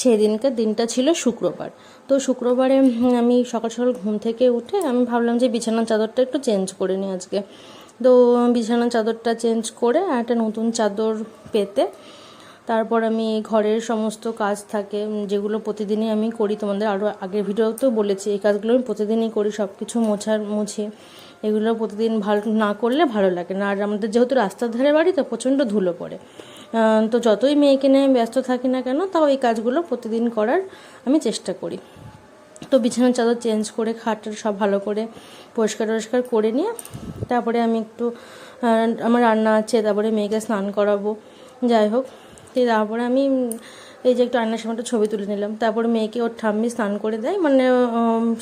সেদিনকার দিনটা ছিল শুক্রবার। তো শুক্রবারে আমি সকাল সকাল ঘুম থেকে উঠে আমি ভাবলাম যে বিছানার চাদরটা একটু চেঞ্জ করে নিই আজকে। তো বিছানার চাদরটা চেঞ্জ করে একটা নতুন চাদর পেতে, তারপর আমি ঘরের সমস্ত কাজ থাকে যেগুলো প্রতিদিনই আমি করি, তোমাদের আরও আগের ভিডিওতেও বলেছি, এই কাজগুলো আমি প্রতিদিনই করি সব কিছু মোছার, মুছি, এগুলো প্রতিদিন ভালো, না করলে ভালো লাগে না। আর আমাদের যেহেতু রাস্তার ধারে বাড়ি, তো প্রচণ্ড ধুলো পড়ে। তো যতই মেয়েকে নিয়ে ব্যস্ত থাকি না কেন, তাও এই কাজগুলো প্রতিদিন করার আমি চেষ্টা করি। তো বিছানার চাদর চেঞ্জ করে খাটের সব ভালো করে পরিষ্কার টরিষ্কার করে নিয়ে, তারপরে আমি একটু আমার রান্না আছে, তারপরে মেয়েকে স্নান করাবো, যাই হোক। তারপরে আমি এই যে একটু আয়নার একটা ছবি তুলে নিলাম, তারপরে মেয়েকে ওর ঠাম্মি স্নান করে দেয় মানে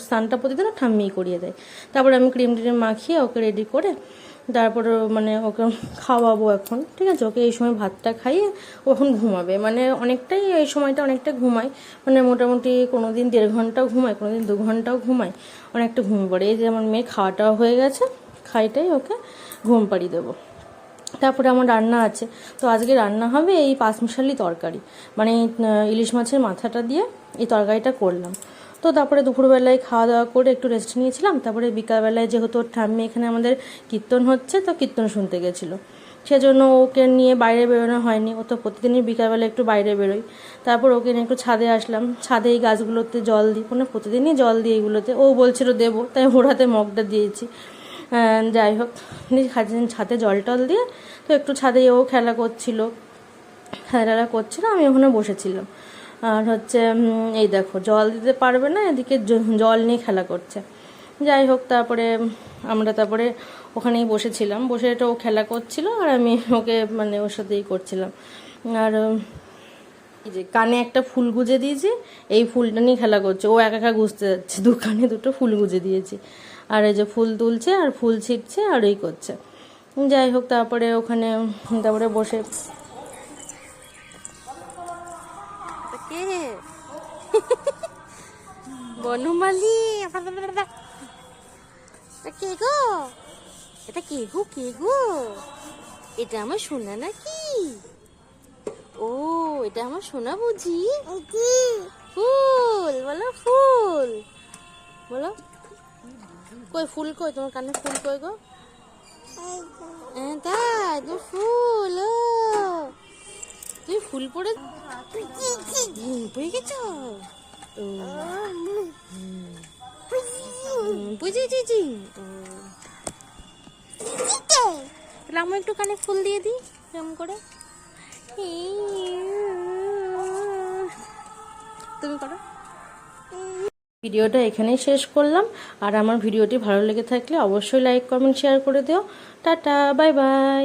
স্নানটা প্রতিদিন ওর ঠাম্মিই করিয়ে দেয়। তারপরে আমি ক্রিম টিম মাখিয়ে ওকে রেডি করে তারপর মানে ওকে খাওয়াবো এখন, ঠিক আছে? ওকে এই সময় ভাতটা খাইয়ে ও এখন ঘুমাবে। মানে অনেকটাই এই সময়টা অনেকটা ঘুমায়। মানে মোটামুটি কোনো দিন দেড় ঘন্টাও ঘুমায় কোনো দিন দু ঘন্টাও ঘুমায়। অনেকটা ঘুম পড়ে। এই যে আমার মেয়ে খাওয়াটাও হয়ে গেছে, খাইটাই ওকে ঘুম পাড়িয়ে দেবো। তারপরে আমার রান্না আছে। তো আজকে রান্না হবে এই পাঁচমিশালি তরকারি। মানে ইলিশ মাছের মাথাটা দিয়ে এই তরকারিটা করলাম। তো তারপরে দুপুরবেলায় খাওয়া দাওয়া করে একটু রেস্ট নিয়েছিলাম। তারপরে বিকালবেলায় যেহেতু ওর ঠাম্মি এখানে আমাদের কীর্তন হচ্ছে, তো কীর্তন শুনতে গেছিল। সেজন্য ওকে নিয়ে বাইরে বেরোনো হয়নি। ও তো প্রতিদিনই বিকালবেলা একটু বাইরে বেরোই তারপর ওকে নিয়ে একটু ছাদে আসলাম। ছাদে এই গাছগুলোতে জল দিই মানে প্রতিদিনই জল দিই এগুলোতে ও বলছিল, দেবো। তাই ওর হাতে মগটা দিয়েছি। যাই হোক ছাদে জল টল দিয়ে তো একটু ছাদে ও খেলা করছিল। খেলাটা করছিল, আমি ওখানে বসেছিলাম। আর হচ্ছে এই দেখো, জল দিতে পারবে না, এদিকে জল নিয়ে খেলা করছে। যাই হোক, তারপরে আমরা তারপরে ওখানেই বসেছিলাম। বসে এটা ও খেলা করছিল আর আমি ওকে মানে ওর সাথেই করছিলাম। আর এই যে কানে একটা ফুল গুজে দিয়েছি, এই ফুলটা নিয়ে খেলা করছে। ও একা একা গুজতে যাচ্ছে, দু কানে দুটো ফুল গুজে দিয়েছি। আর এই যে ফুল তুলছে আর ফুল ছিটছে আর এই করছে। যাই হোক, তারপরে ওখানে, তারপরে বসে বনমালি এটা কে গো এটা কে গো কে গো এটা আমার সোনা নাকি ও এটা আমার সোনা বুঝি ফুল বলো ফুল বলো কই ফুল কই তোমার কানে ফুল কই গো হ্যাঁ তাই তোমার ফুল ফুল পরে ঘুম পেয়ে গেছ? বুঝেছি তাহলে একটু কানে ফুল দিয়ে দিই এরকম করে। তুমি করো। ভিডিওটা এখানেই শেষ করলাম। আর আমার ভিডিওটি ভালো লেগে থাকলে অবশ্যই লাইক, কমেন্ট, শেয়ার করে দিও। Tata, bye bye.